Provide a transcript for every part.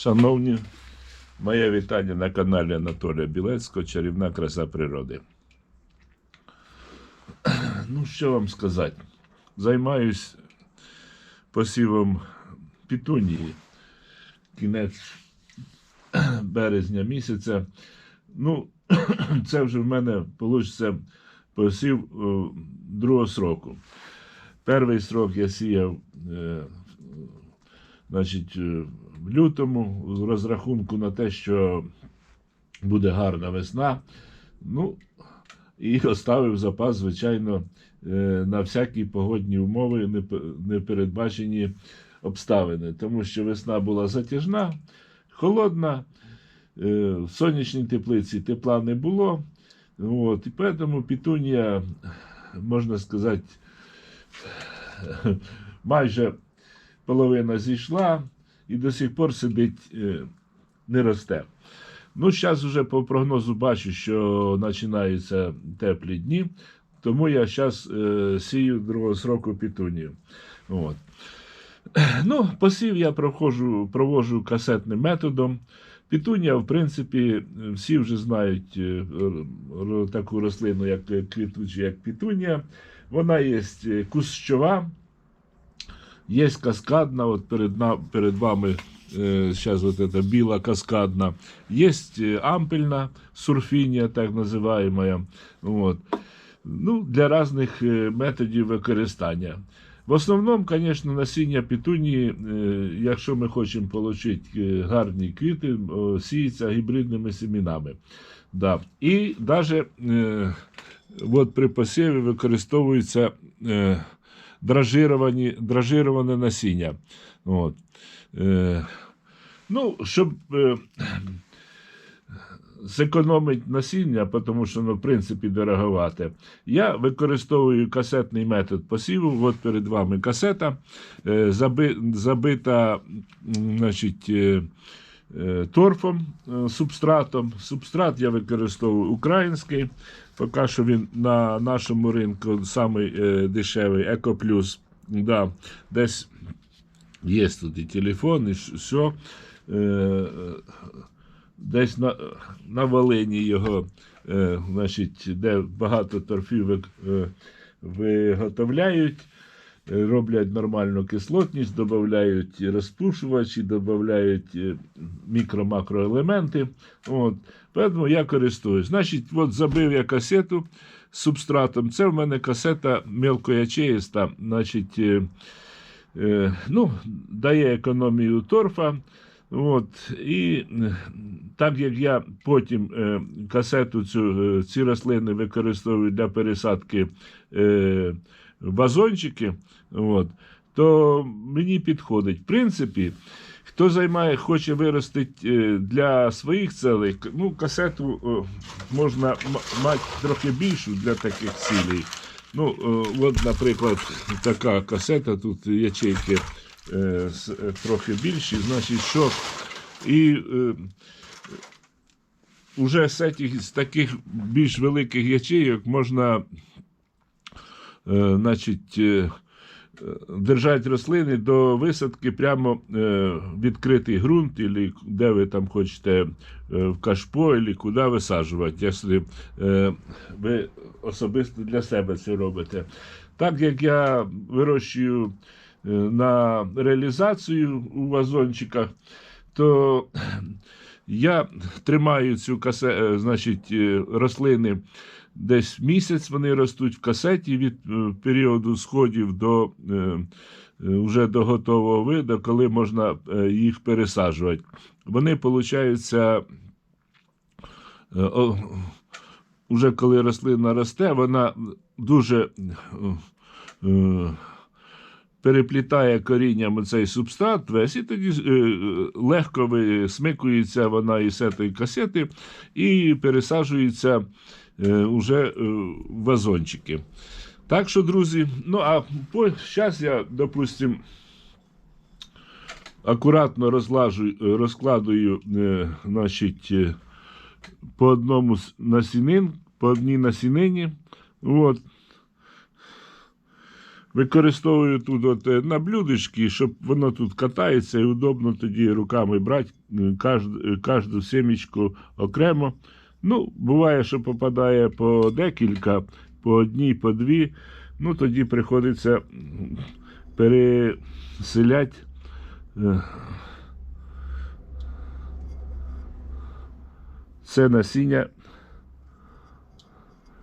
Шановні, моє вітання на каналі Анатолія Білецького Чарівна краса природи. Ну, що вам сказати? Займаюсь посівом пітунії. Кінець березня місяця. Ну, це вже в мене вийде посів е, другого сроку. Перший срок я сіяв е, значить, е, в лютому з розрахунку на те, що буде гарна весна. Ну, і оставив запас, звичайно, е, на всякі погодні умови, непередбачені обставини. Тому що весна була затяжна, холодна, е, в сонячній теплиці тепла не було. От, і тому пітунія, можна сказати, майже половина зійшла і до сих пор сидить, е, не росте. Ну, зараз вже по прогнозу бачу, що починаються теплі дні, тому я зараз е, сію другого сроку пітунію. От. Ну, посів я проходжу, проводжу касетним методом. Пітунія, в принципі, всі вже знають е, таку рослину, як квітуча, як пітунія. Вона є кущова, є каскадна, от перед, перед вами зараз вот эта біла каскадна, є ампельна сурфінія, так називаємо. От. Ну, для різних е, методів використання. В основному, звісно, насіння петунії, е, якщо ми хочемо отримати гарні квіти, о, сіється гібридними семінами. Да. І навіть е, от при посіві використовується е, дражировані, дражироване насіння. От. Е, ну, щоб е, зекономити насіння, тому що воно, в принципі, дороговате, я використовую касетний метод посіву. От перед вами касета, е, заби, забита значить, е, е, торфом, е, субстратом. Субстрат я використовую український. Поки що він на нашому ринку самий е, дешевий Екоплюс. Да, десь є тут і телефон, і все. Е, десь на, на Волині його, е, значить, де багато торфів е, виготовляють, роблять нормальну кислотність, додають розпушувачі, додають е, мікро-макроелементи. От. Тому я користуюсь. Значить, от забив я касету з субстратом. Це в мене касета мелкоячеїста, значить, е, е, ну, дає економію торфа. От, і е, так як я потім е, касету цю, е, ці рослини використовую для пересадки е, в вазончики, от, то мені підходить. В принципі, хто займає, хоче виростити е, для своїх целей, ну, касету е, можна мати трохи більшу для таких цілей. Ну, е, от, наприклад, така касета, тут ячейки трохи більші, значить, що і е, уже з, таких більш великих ячейок можна значить, е, е, рослини до висадки прямо е, відкритий ґрунт, де ви там хочете е, в кашпо, или куди висаджувати, якщо е, ви особисто для себе це робите. Так як я вирощую е, на реалізацію у вазончиках, то я тримаю цю касе, е, значить, е, рослини десь місяць вони ростуть в касеті від е, періоду сходів до е, е, вже до готового виду, коли можна їх пересаджувати. Вони получаються. Уже коли рослина росте, вона дуже переплітає корінням цей субстрат весь, і тоді е, легко висмикується вона із цієї касети і пересаджується е, уже е, в вазончики. Так що, друзі, ну а зараз я, допустим, акуратно розлажу, розкладую значить, по одному насінин, по одній насінині. От. Використовую тут от е, на блюдечки, щоб воно тут катається і удобно тоді руками брати е, кожну, е, кожну семічку окремо. Ну, буває, що попадає по декілька, по одній, по дві. Ну, тоді приходиться переселяти. Це насіння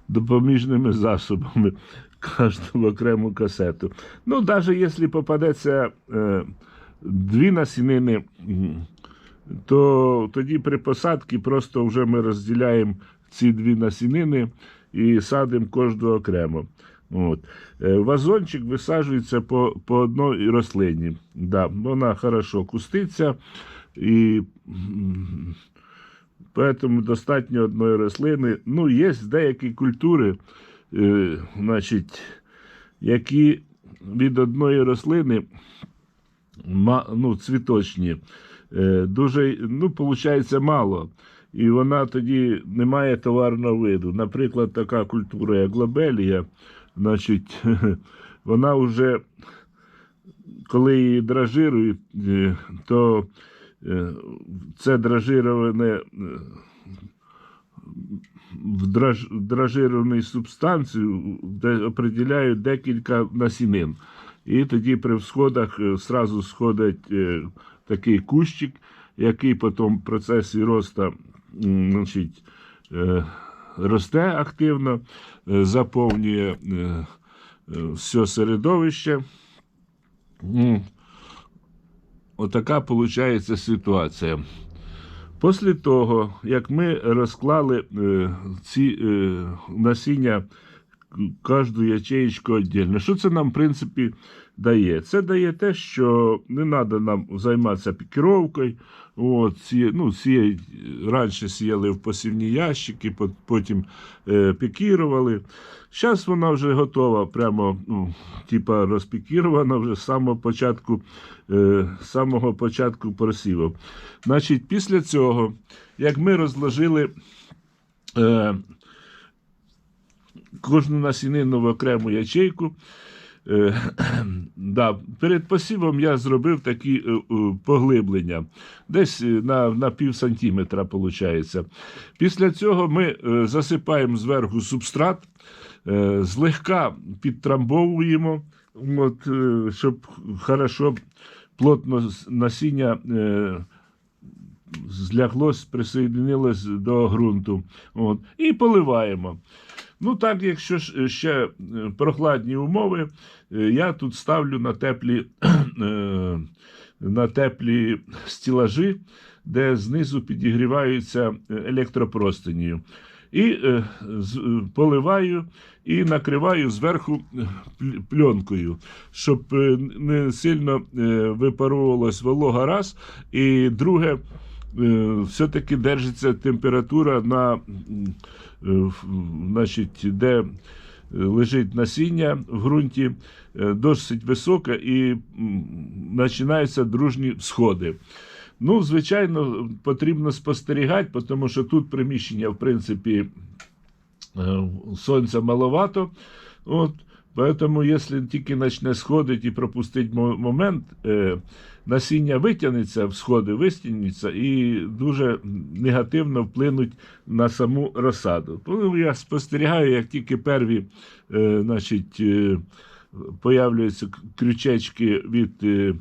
допоміжними засобами кожну окрему касету. Ну, навіть якщо попадеться е, дві насінини, то тоді при посадці просто вже ми розділяємо ці дві насінини і садимо кожну окремо. От. Е, Вазончик висаджується по, по одній рослині. Да, вона хорошо куститься і м, Поэтому достатньо одної рослини. Ну, є деякі культури, е, значить, які від одної рослини ну, цвіточні, е, дуже, ну, виходить, мало. І вона тоді не має товарного виду. Наприклад, така культура, як глобелія, значить, вона вже, коли її дражирують, е, то це дражироване в драж, дражированій субстанцію, де определяють декілька насінин. І тоді при всходах е, сразу сходить е, такий кущик, який потім в процесі росту значить, е, росте активно, заповнює все середовище. Отака виходить ситуація. Після того, як ми розклали е, ці е, насіння кожну ячеєчку віддільно, що це нам, в принципі, дає? Це дає те, що не треба нам займатися пікіровкою. От, ну, сіять, раніше сіяли в посівні ящики, потім е, пікірували. Зараз вона вже готова, прямо ну, типа розпікірована вже з самого початку, е, самого початку просіву. Значить, після цього, як ми розложили е, кожну насінину в окрему ячейку, е, да, перед посівом я зробив такі е, е, поглиблення, десь на, на пів сантиметра, виходить. Після цього ми засипаємо зверху субстрат, злегка підтрамбовуємо, от, щоб хорошо плотно насіння. Зляглось, присоєдинилось до ґрунту. От, і поливаємо. Ну, так, якщо ж ще е, прохладні умови, е, я тут ставлю на теплі, е, на теплі стілажі, де знизу підігріваються електропростинію. І е, е, поливаю і накриваю зверху е, пленкою, щоб е, не сильно е, випаровувалась волога раз. І друге, е, все-таки держиться температура на е, значить, де е, лежить насіння в ґрунті, е, досить висока і починаються дружні всходи. Ну, звичайно, потрібно спостерігати, тому що тут приміщення, в принципі, е, сонця маловато. От, поэтому, якщо тільки почне сходити і пропустити мо- момент, е, насіння витягнеться, всходи вистягнуться і дуже негативно вплинуть на саму розсаду. Тому я спостерігаю, як тільки перві е, значить, е, появляються крючечки від е,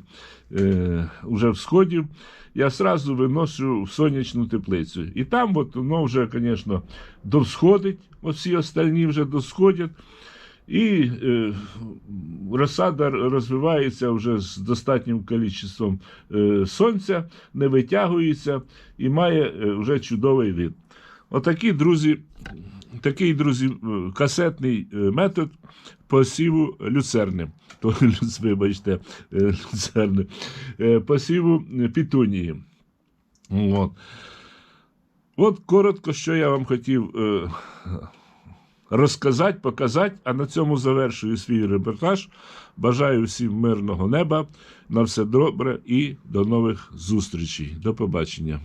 уже всходів, я сразу виношу в сонячну теплицю. І там от воно вже, звісно, довсходить, от всі остальні вже досходять. І е, розсада розвивається вже з достатнім кількістю е, сонця, не витягується і має е, вже чудовий вид. Отакий, друзі, такий, друзі, е, касетний е, метод посіву люцерни. То, вибачте, люцерни, посіву пітунії. От. От коротко, що я вам хотів е, розказати, показати, а на цьому завершую свій репортаж. Бажаю всім мирного неба, на все добре і до нових зустрічей. До побачення.